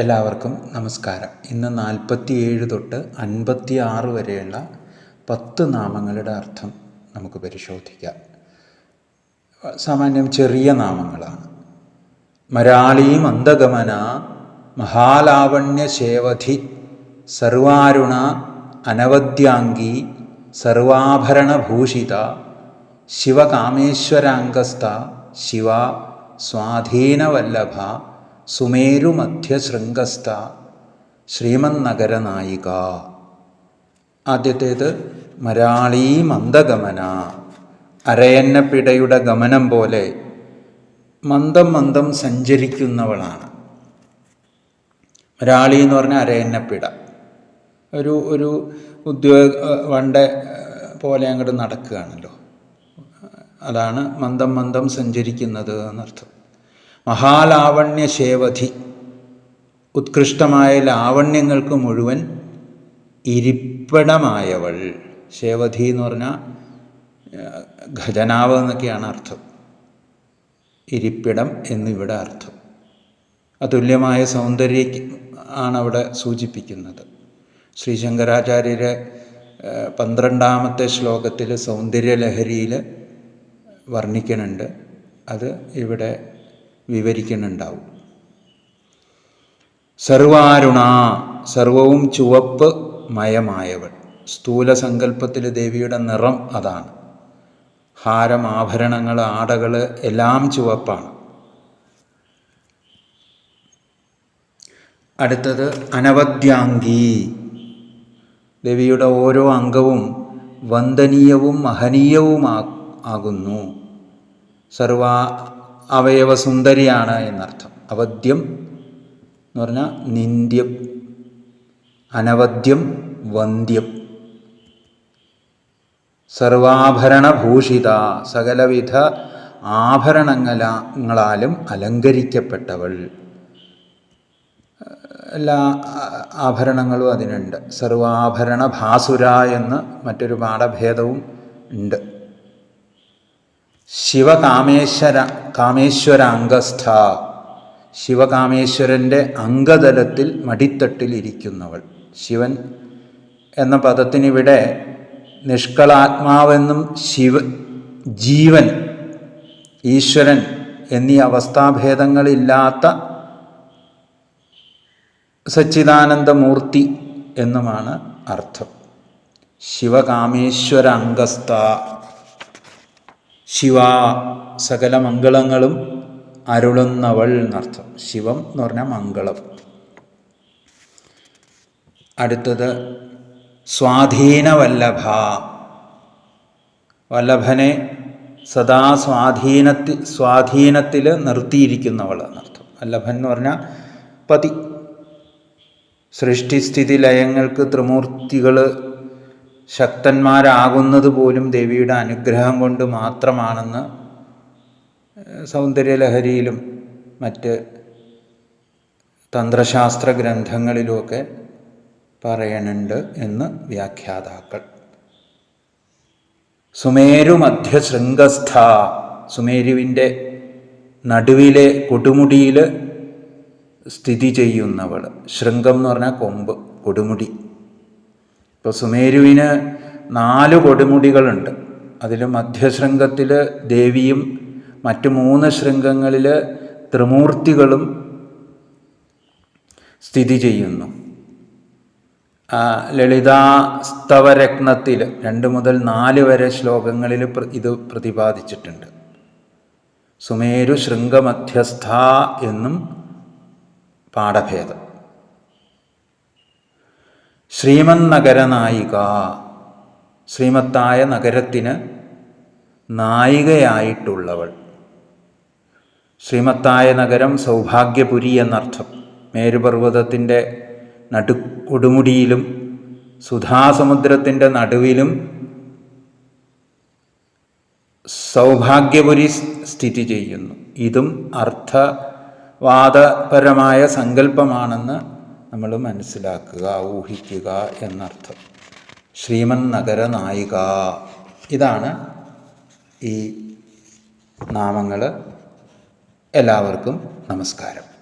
എല്ലാവർക്കും നമസ്കാരം. ഇന്ന് നാൽപ്പത്തിയേഴ് തൊട്ട് അൻപത്തി ആറ് വരെയുള്ള പത്ത് നാമങ്ങളുടെ അർത്ഥം നമുക്ക് പരിശോധിക്കാം. സാമാന്യം ചെറിയ നാമങ്ങളാണ്. മരാളി മന്ദഗമന മഹാലാവണ്യ ശേവധി സർവാരുണ അനവദ്യാംഗി സർവാഭരണഭൂഷിത ശിവകാമേശ്വരാംഗസ്ഥ ശിവ സ്വാധീനവല്ലഭ സുമേരുമധ്യശൃംഗസ്ഥ ശ്രീമന്നഗരനായിക. ആദ്യത്തേത് മരാളീ മന്ദഗമന. അരയന്നപ്പിടയുടെ ഗമനം പോലെ മന്ദം മന്ദം സഞ്ചരിക്കുന്നവളാണ്. മരാളി എന്ന് പറഞ്ഞാൽ അരയന്നപ്പിട ഒരു ഒരു ഉദ്യോഗ വണ്ട പോലെ അങ്ങോട്ട് നടക്കുകയാണല്ലോ. അതാണ് മന്ദം മന്ദം സഞ്ചരിക്കുന്നത് എന്നർത്ഥം. മഹാലാവണ്യ ശേവധി ഉത്കൃഷ്ടമായ ലാവണ്യങ്ങൾക്ക് മുഴുവൻ ഇരിപ്പിടമായവൾ. ശേവധി എന്ന് പറഞ്ഞാൽ ഖജനാവ് എന്നൊക്കെയാണ് അർത്ഥം. ഇരിപ്പിടം എന്നിവിടെ അർത്ഥം. അതുല്യമായ സൗന്ദര്യ ആണ് അവിടെ സൂചിപ്പിക്കുന്നത്. ശ്രീ ശങ്കരാചാര്യരെ പന്ത്രണ്ടാമത്തെ ശ്ലോകത്തിൽ സൗന്ദര്യലഹരിയിൽ വർണിക്കുന്നുണ്ട്. അത് ഇവിടെ വിവരിക്കുന്നുണ്ടാവും. സർവാരുണ സർവവും ചുവപ്പ് മയമായവൾ. സ്ഥൂല സങ്കല്പത്തിൽ ദേവിയുടെ നിറം അതാണ്. ഹാരം ആഭരണങ്ങൾ ആടകൾ എല്ലാം ചുവപ്പാണ്. അടുത്തത് അനവദ്യാംഗി. ദേവിയുടെ ഓരോ അംഗവും വന്ദനീയവും മഹനീയവുമാ ആകുന്നു. സർവ അവയവസുന്ദരിയാണ് എന്നർത്ഥം. അവദ്യം എന്ന് പറഞ്ഞാൽ നിന്ദ്യം അനവദ്യം വന്ധ്യം സർവാഭരണഭൂഷിത സകലവിധ ആഭരണങ്ങളാലും അലങ്കരിക്കപ്പെട്ടവൾ. എല്ലാ ആഭരണങ്ങളും അതിനുണ്ട്. സർവാഭരണ ഭാസുര എന്ന് മറ്റൊരു പാഠഭേദവും ഉണ്ട്. ശിവകാമേശ്വര കാമേശ്വര അംഗസ്ഥ. ശിവകാമേശ്വരന്റെ അംഗതലത്തിൽ മടിത്തട്ടിൽ ഇരിക്കുന്നവൾ ശിവൻ എന്ന പദത്തിനിവിടെ നിഷ്കളാത്മാവെന്നും ശിവ ജീവൻ ഈശ്വരൻ എന്നീ അവസ്ഥാഭേദങ്ങളില്ലാത്ത സച്ചിദാനന്ദമൂർത്തി എന്നുമാണ് അർത്ഥം. ശിവകാമേശ്വര അംഗസ്ഥ. ശിവ സകല മംഗളങ്ങളും അരുളുന്നവൾ എന്നർത്ഥം. ശിവം എന്ന് പറഞ്ഞാൽ മംഗളം. അടുത്തത് സ്വാധീനവല്ലഭ വല്ലഭനെ സദാ സ്വാധീനത്തിൽ സ്വാധീനത്തിൽ നിർത്തിയിരിക്കുന്നവൾ എന്നർത്ഥം. വല്ലഭൻ എന്ന് പറഞ്ഞാൽ പതി. സൃഷ്ടിസ്ഥിതി ലയങ്ങൾക്ക് ത്രിമൂർത്തികൾ ശക്തന്മാരാകുന്നത് പോലും ദേവിയുടെ അനുഗ്രഹം കൊണ്ട് മാത്രമാണെന്ന് സൗന്ദര്യലഹരിയിലും മറ്റ് തന്ത്രശാസ്ത്ര ഗ്രന്ഥങ്ങളിലുമൊക്കെ പറയണുണ്ട് എന്ന് വ്യാഖ്യാതാക്കൾ. സുമേരു മധ്യശൃംഗസ്ഥ സുമേരുവിന്റെ നടുവിലെ കൊടുമുടിയിൽ സ്ഥിതി ചെയ്യുന്നവൾ ശൃംഗം എന്ന് പറഞ്ഞാൽ കൊമ്പ് കൊടുമുടി. ഇപ്പോൾ സുമേരുവിന് നാല് കൊടുമുടികളുണ്ട്. അതിൽ മധ്യശൃംഗത്തിൽ ദേവിയും മറ്റു മൂന്ന് ശൃംഗങ്ങളിൽ ത്രിമൂർത്തികളും സ്ഥിതി ചെയ്യുന്നു. ലളിതാസ്തവരത്നത്തിൽ രണ്ട് മുതൽ നാല് വരെ ശ്ലോകങ്ങളിൽ ഇത് പ്രതിപാദിച്ചിട്ടുണ്ട്. സുമേരു ശൃംഗമധ്യസ്ഥ എന്നും പാഠഭേദം. ശ്രീമൻ നഗരനായിക ശ്രീമത്തായ നഗരത്തിന് നായികയായിട്ടുള്ളവൾ. ശ്രീമത്തായ നഗരം സൗഭാഗ്യപുരി എന്നർത്ഥം. മേരുപർവതത്തിന്റെ നടു കൊടുമുടിയിലും സുധാസമുദ്രത്തിന്റെ നടുവിലും സൗഭാഗ്യപുരി സ്ഥിതി ചെയ്യുന്നു. ഇതും അർത്ഥവാദപരമായ സങ്കല്പമാണെന്ന് നമ്മൾ മനസ്സിലാക്കുക ഊഹിക്കുക എന്നർത്ഥം. ശ്രീമൻ നഗര നായിക. ഇതാണ് ഈ നാമങ്ങൾ. എല്ലാവർക്കും നമസ്കാരം.